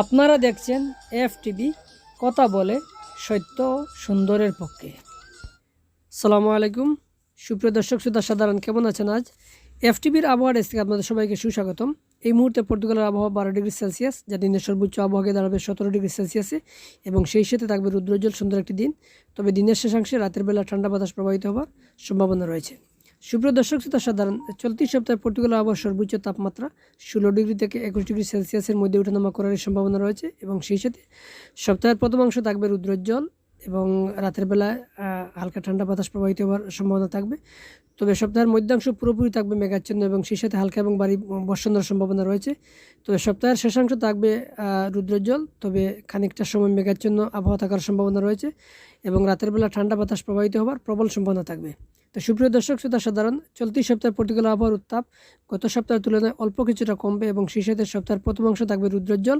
আপনারা দেখছেন F TV কথা বলে সত্য সুন্দরের পক্ষে। সালামু আলাইকুম। সুপ্রিয় দর্শক, শ্রোতা সাধারণ, কেমন আছেন আজ? এফ টিভির আবহাওয়া ডেস্ক থেকে আপনাদের সবাইকে সুস্বাগতম। এই মুহূর্তে পর্তুগালের আবহাওয়া বারো ডিগ্রি সেলসিয়াস, যা দিনের সর্বোচ্চ আবহাওয়া দাঁড়াবে সতেরো ডিগ্রি সেলসিয়াসে, এবং সেই সাথে থাকবে রুদ্রোজ্জ্বল সুন্দর একটি দিন। তবে দিনের শেষাংশে রাতের বেলা ঠান্ডা বাতাস প্রবাহিত হওয়ার সম্ভাবনা রয়েছে। সুপ্রিয় দর্শক, শ্রোতা সাধারণ, চলতি সপ্তাহে পর্তুগাল আবহাওয়ার সর্বোচ্চ তাপমাত্রা ষোলো ডিগ্রি থেকে একুশ ডিগ্রি সেলসিয়াসের মধ্যে ওঠানামা করার সম্ভাবনা রয়েছে এবং সেই সাথে সপ্তাহের প্রথম অংশ থাকবে রুদ্রোজ্জ্বল এবং রাতের বেলায় হালকা ঠান্ডা বাতাস প্রবাহিত হওয়ার সম্ভাবনা থাকবে। তবে সপ্তাহের মধ্যাংশ পুরোপুরি থাকবে মেঘাচ্ছন্ন এবং সেই সাথে হালকা এবং বাড়ি বর্ষণের সম্ভাবনা রয়েছে। তবে সপ্তাহের শেষাংশ থাকবে রুদ্রোজ্জ্বল, তবে খানিকটা সময় মেঘাচ্ছন্ন আবহাওয়া থাকার সম্ভাবনা রয়েছে এবং রাতের বেলা ঠান্ডা বাতাস প্রবাহিত হওয়ার প্রবল সম্ভাবনা থাকবে। তো সুপ্রিয় দর্শক, শ্রোতা সাধারণ, চলতি সপ্তাহে পর্তুগাল আবহাওয়ার উত্তাপ গত সপ্তাহের তুলনায় অল্প কিছুটা কমবে এবং সাথে সপ্তাহের প্রথম অংশ থাকবে রুদ্রোজ্জ্বল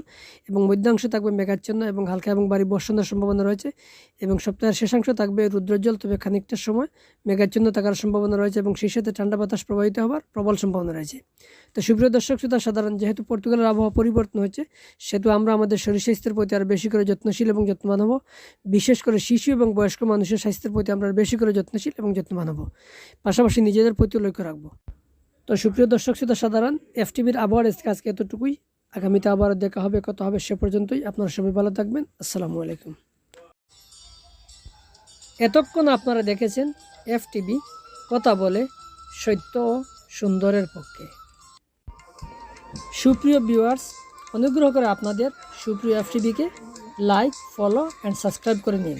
এবং মধ্যাংশ থাকবে মেঘাচ্ছন্ন এবং হালকা এবং বাড়ি বর্ষণের সম্ভাবনা রয়েছে এবং সপ্তাহের শেষাংশ থাকবে রুদ্রোজ্জ্বল, তবে খানিকটা সময় মেঘাচ্ছন্ন থাকার সম্ভাবনা রয়েছে এবং সাথে ঠান্ডা বাতাস প্রবাহিত হওয়ার প্রবল সম্ভাবনা রয়েছে। তো সুপ্রিয় দর্শক, শ্রোতা সাধারণ, যেহেতু পর্তুগালের আবহাওয়া পরিবর্তন হচ্ছে সেহেতু আমরা আমাদের শরীর স্বাস্থ্যের প্রতি আরও বেশি করে যত্নশীল এবং যত্নবান হব। বিশেষ করে শিশু এবং বয়স্ক মানুষের স্বাস্থ্যের প্রতি আমরা বেশি করে যত্নশীল এবং যত্নবান হব। পাশাপাশি নিজেদের প্রতিও লক্ষ্য রাখব। তো সুপ্রিয় দর্শক, শ্রোতা সাধারণ, এফটিভির আবহাওয়ার আজকে এতটুকুই। আগামীতে আবার দেখা হবে কত হবে সে পর্যন্তই। আপনারা সবাই ভালো থাকবেন। আসসালামু আলাইকুম। এতক্ষণ আপনারা দেখেছেন এফটিভি কথা বলে সত্য ও সুন্দরের পক্ষে। সুপ্রিয় ভিউয়ার্স অনুগ্রহ করে আপনাদের সুপ্রিয় এফটিভিকে লাইক ফলো অ্যান্ড সাবস্ক্রাইব করে নিন।